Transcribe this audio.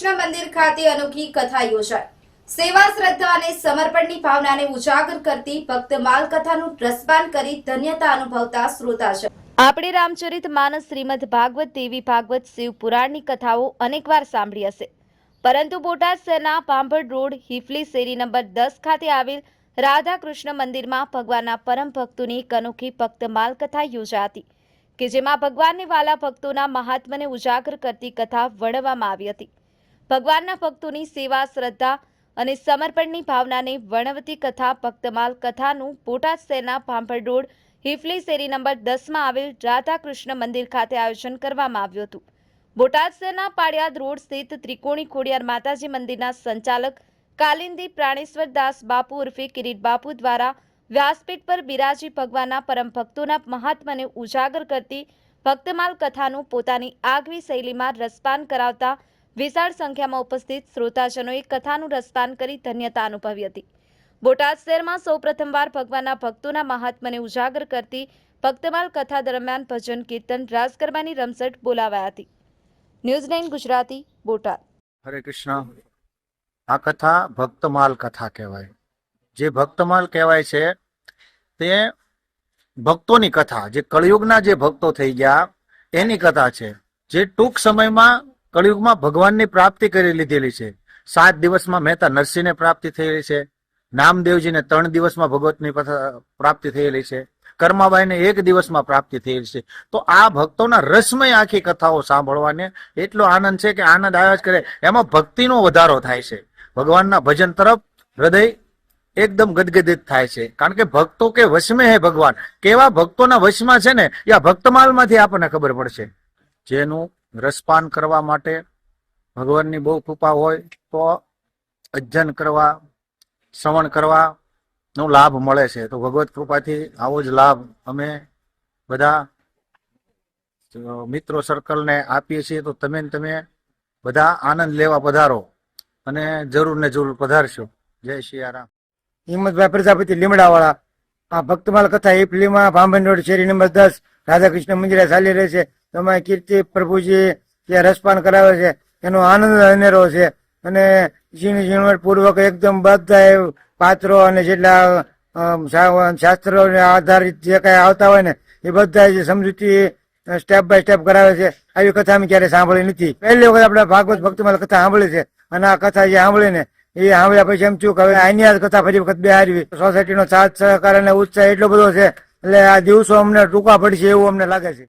કૃષ્ણ મંદિર ખાતે અનોખી કથા યોજાઈ. સેવા, શ્રદ્ધા અને સમર્પણની ભાવનાને ઉજાગર કરતી ભક્ત માલકથાનું રસપાન કરી ધન્યતા અનુભવતા શ્રોતા છે. આપણે રામચરિત માનસ શ્રીમદ ભાગવત દેવી ભાગવત શિવ પુરાણની કથાઓ અનેકવાર સાંભળી હશે. પરંતુ બોટાદ શહેરના પાંભડ રોડ હિફલી શેરી નંબર દસ ખાતે આવેલ રાધા કૃષ્ણ મંદિરમાં ભગવાનના પરમ ભક્તોની એક અનોખી ભક્ત માલકથા યોજા હતી, કે જેમાં ભગવાનને વાલા ભક્તોના મહાત્મને ઉજાગર કરતી કથા વર્ણવવામાં આવી હતી. ભગવાનના ભક્તોની સેવા, શ્રદ્ધા અને સમર્પણની ભાવનાને વર્ણવતી કથા ભક્તમાલ કથાનું બોટાદ શહેરના પાંભર રોડ, હિફલી શેરી નંબર દસમાં આવેલ રાધા કૃષ્ણ મંદિર ખાતે આયોજન કરવામાં આવ્યું હતું. બોટાદ શહેરના પાડિયાદ રોડ સ્થિત ત્રિકોણી ખોડિયાર માતાજી મંદિરના સંચાલક કાલિંદી પ્રાણેશ્વર દાસ બાપુ ઉર્ફે કિરીટ બાપુ દ્વારા વ્યાસપીઠ પર બિરાજી ભગવાનના પરમ ભક્તોના મહાત્માને ઉજાગર કરતી ભક્તમાલ કથાનું પોતાની આગવી શૈલીમાં રસપાન કરાવતા વિશાળ સંખ્યામાં ઉપસ્થિત શ્રોતાજનોએ કથાનું રસપાન કરી ધન્યતા અનુભવી હતી. બોટાદ શહેરમાં સૌ પ્રથમવાર ભગવાનના ભક્તોના મહાત્મને ઉજાગર કરતી ભક્તમાલ કથા દરમિયાન ભજન, કીર્તન રાસ ગરબાની રમઝટ બોલાવાઈ હતી. News nine Gujarati, Botad. હરે કૃષ્ણ. આ કથા ભક્તમાલ કથા કહેવાય. જે ભક્તમાલ કહેવાય છે, તે ભક્તોની કથા, જે કળિયુગના જે ભક્તો થઈ ગયા, એની કથા છે. જે ટૂંક સમયમાં કળિયુગમાં ભગવાનની પ્રાપ્તિ કરી લીધેલી છે. સાત દિવસમાં મહેતા નરસિંહને પ્રાપ્તિ થયેલી છે. નામદેવજીને ત્રણ દિવસમાં ભગવતની પ્રાપ્તિ થયેલી છે. કર્માબાઈને એક દિવસમાં પ્રાપ્તિ થયેલી છે. તો આ ભક્તોના રસમય આખી કથાઓ સાંભળવાને એટલો આનંદ છે કે આનંદ આવ્યા જ કરે. એમાં ભક્તિનો વધારો થાય છે. ભગવાનના ભજન તરફ હૃદય એકદમ ગદગદિત થાય છે. કારણ કે ભક્તો કે વશમે હે ભગવાન? કેવા ભક્તોના વશમાં છે ને? એ આ ભક્તમાલમાંથી આપણને ખબર પડશે. જેનું રસપાન કરવા માટે ભગવાનની બહુ કૃપા હોય તો અજ્જન કરવા, શ્રવણ કરવા નો લાભ મળે છે. તો ભગવત કૃપાથી આવો જ લાભ અમે બધા મિત્રો સર્કલને આપીએ છીએ. તો તમે તમે બધા આનંદ લેવા પધારો અને જરૂર ને જરૂર પધારશો. જય શિયારામ હિંમતભાઈ પ્રજાપતિ લીમડાવાળા. આ ભક્તમાલ કથા એ ફિલ્મમાં ભાંભન રોડ શેરી નંબર દસ, રાધાકૃષ્ણ મંદિરે ચાલી રહી છે. તમારે કીર્તિ પ્રભુજી જે રસપાન કરાવે છે, એનો આનંદ અનેરો છે. અને ઝીણી પૂર્વક એકદમ બધા પાત્રો અને જેટલા શાસ્ત્રોને આધારિત જે કઈ આવતા હોય ને, એ બધા જે સમજૂતી સ્ટેપ બાય સ્ટેપ કરાવે છે. આવી કથા અમે ક્યારે સાંભળી નથી. પહેલી વખત આપણે ભાગવત ભક્તિમાં કથા સાંભળી છે. અને આ કથા જે સાંભળી ને, એ સાંભળ્યા પછી એમ થયું કે હવે આની આ કથા ફરી વખત બે હારવી સોસાયટીનો સાથ, સહકાર અને ઉત્સાહ એટલો બધો છે, એટલે આ દિવસો અમને ટૂંકા પડશે એવું અમને લાગે છે.